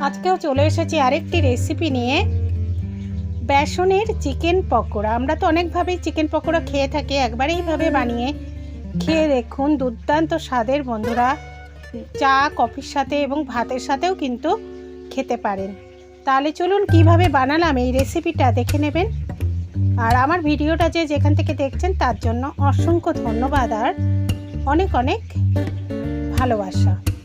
আজকেও চলে এসেছি আরেকটি রেসিপি নিয়ে। বেসনের চিকেন পকোড়া। আমরা তো অনেকভাবেই চিকেন পকোড়া খেয়ে থাকি, একবার এইভাবে বানিয়ে খেয়ে দেখুন দুর্দান্ত স্বাদের বন্ধুরা। চা, কফির সাথে এবং ভাতের সাথেও কিন্তু খেতে পারেন। তাহলে চলুন কীভাবে বানালাম এই রেসিপিটা দেখে নেবেন। আর আমার ভিডিওটা যে যেখান থেকে দেখছেন, তার জন্য অসংখ্য ধন্যবাদ আর অনেক অনেক ভালোবাসা।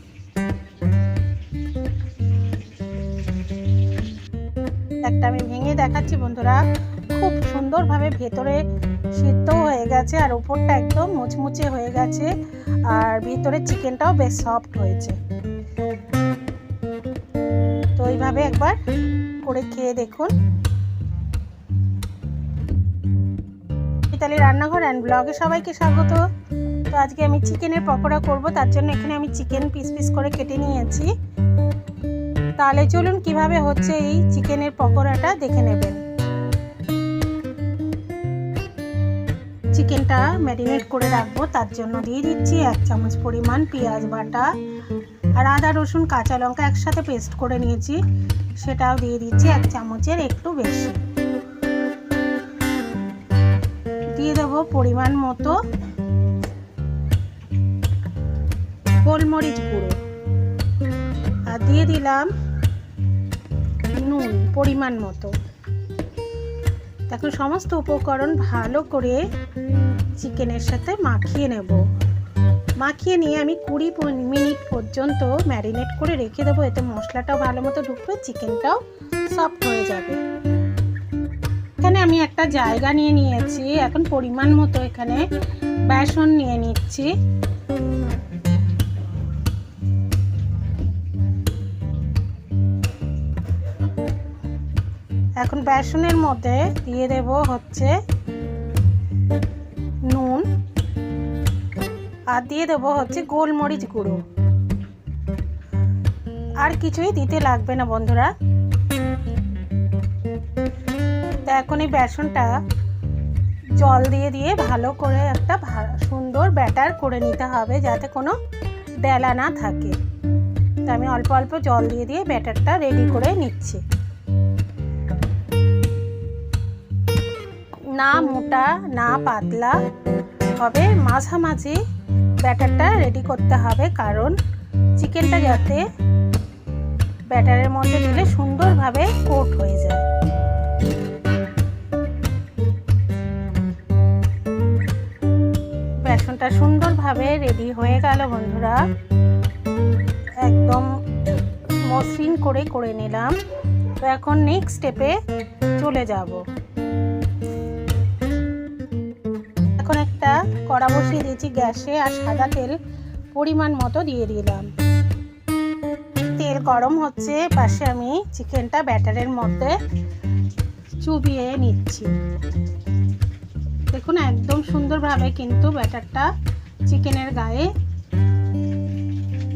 একটা আমি ভেঙে দেখাচ্ছি, বন্ধুরা। খুব সুন্দরভাবে ভেতরে সিদ্ধ হয়ে গেছে আর উপরটা একদম মুচমুচে হয়ে গেছে আর ভিতরে চিকেনটাও বেশ সফট হয়েছে। তো এইভাবে একবার করে খেয়ে দেখুন। ইতালি রান্নাঘর অ্যান্ড ব্লগে সবাইকে স্বাগত। তো আজকে আমি চিকেনের পকোড়া করব, তার জন্য এখানে আমি চিকেন পিস পিস করে কেটে নিয়েছি। তাহলে চলুন কীভাবে হচ্ছে এই চিকেনের পকোড়াটা দেখে নেবেন। চিকেনটা ম্যারিনেট করে রাখব, তার জন্য দিয়ে দিচ্ছি এক চামচ পরিমাণ পেঁয়াজ বাটা আর আদা, রসুন, কাঁচা লঙ্কা একসাথে পেস্ট করে নিয়েছি। সেটাও দিয়ে দিচ্ছি এক চামচের একটু বেশি। দিয়ে দেবো পরিমাণ মতো গোলমরিচ গুঁড়ো। আর দিয়ে দিলাম নুন পরিমাণ মতো। এখন সমস্ত উপকরণ ভালো করে চিকেনের সাথে মাখিয়ে নেব। মাখিয়ে নিয়ে আমি কুড়ি মিনিট পর্যন্ত ম্যারিনেট করে রেখে দেবো। এতে মশলাটাও ভালো মতো ঢুকবে, চিকেনটাও সফট হয়ে যাবে। এখানে আমি একটা জায়গা নিয়ে নিয়েছি। এখন পরিমাণ মতো এখানে বেসন নিয়ে নিচ্ছি। এখন বেসনের মধ্যে দিয়ে দেব হচ্ছে নুন আর দিয়ে দেবো হচ্ছে গোলমরিচ গুঁড়ো। আর কিছুই দিতে লাগবে না বন্ধুরা। তা এখন এই বেসনটা জল দিয়ে দিয়ে ভালো করে একটা সুন্দর ব্যাটার করে নিতে হবে যাতে কোনো ডেলা না থাকে। তা আমি অল্প অল্প জল দিয়ে দিয়ে ব্যাটারটা রেডি করে নিচ্ছি। না মোটা, না পাতলা, হবে মাঝামাঝি ব্যাটারটা রেডি করতে হবে কারণ চিকেনটা যাতে ব্যাটারের মধ্যে দিলে সুন্দরভাবে কোট হয়ে যায়। বেসনটা সুন্দরভাবে রেডি হয়ে গেল বন্ধুরা। একদম মসৃণ করে করে নিলাম। তো এখন নেক্সট স্টেপে চলে যাব। কড়া বসিয়ে দিয়েছি গ্যাসে আর সাদা তেল পরিমাণ মতো দিয়ে দিলাম। তেল গরম হচ্ছে, পাশে আমি চিকেনটা ব্যাটারের মধ্যে চুবিয়ে নিচ্ছি। দেখুন, একদম সুন্দরভাবে কিন্তু ব্যাটারটা চিকেনের গায়ে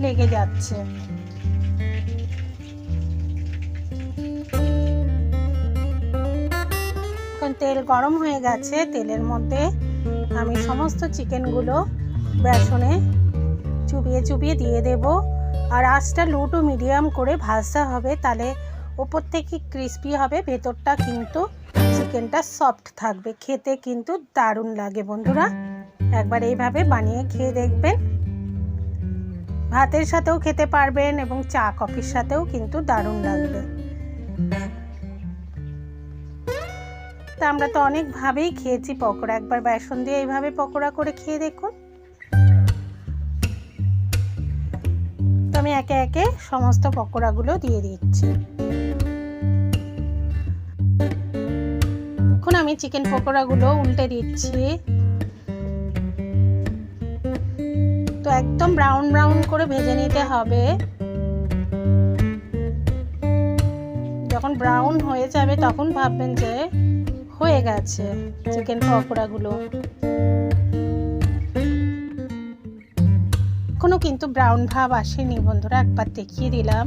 লেগে যাচ্ছে। তেল গরম হয়ে গেছে, তেলের মধ্যে আমি সমস্ত চিকেনগুলো বেসনে চুবিয়ে চুবিয়ে দিয়ে দেব। আর আঁচটা লো টু মিডিয়াম করে ভাজতে হবে, তাহলে ওপর থেকে ক্রিস্পি হবে, ভেতরটা কিন্তু চিকেনটা সফট থাকবে। খেতে কিন্তু দারুণ লাগে বন্ধুরা। একবার এইভাবে বানিয়ে খেয়ে দেখবেন। ভাতের সাথেও খেতে পারবেন এবং চা কফির সাথেও কিন্তু দারুণ লাগবে। তা আমরা তো অনেকভাবেই খেয়েছি পকোড়া। একবার বেসন দিয়ে এইভাবে পকোড়া করে খেয়ে দেখুন। তো আমি একে একে সমস্ত পকোড়াগুলো দিয়ে দিচ্ছি। এখন আমি চিকেন পকোড়াগুলো উল্টে দিচ্ছি। তো একদম ব্রাউন ব্রাউন করে ভেজে নিতে হবে। যখন ব্রাউন হয়ে যাবে তখন ভাববেন যে গেছে চিকেন পকোড়াগুলো। এখনও কিন্তু ব্রাউন ভাব আসেনি বন্ধুরা, একবার দেখিয়ে দিলাম।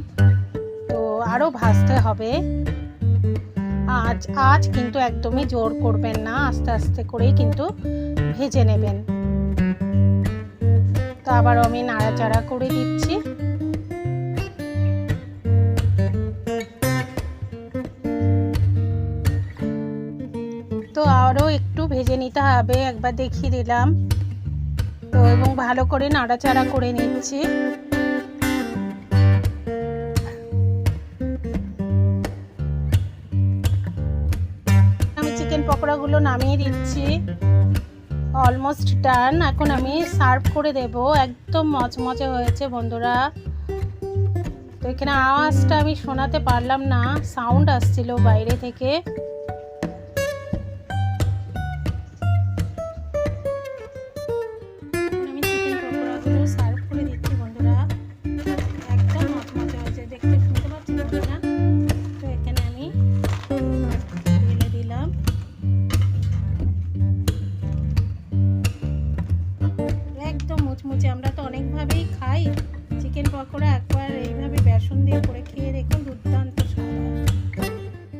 তো আরও ভাজতে হবে। আজ আজ কিন্তু একদমই জোর করবেন না, আস্তে আস্তে করেই কিন্তু ভেজে নেবেন। তো আবার আমি নাড়াচাড়া করে দিচ্ছি। আবারও একটু ভেজে নিতে হবে, একবার দেখিয়ে দিলাম। তো এবং ভালো করে নাড়াচাড়া করে নিচ্ছি। আমি চিকেন পকোড়াগুলো নামিয়ে দিচ্ছি। অলমোস্ট ডান এখন আমি সার্ভ করে দেব। একদম মচমচে হয়েছে বন্ধুরা। তো এখানে আওয়াজটা আমি শোনাতে পারলাম না। সাউন্ড আসছিল বাইরে থেকে।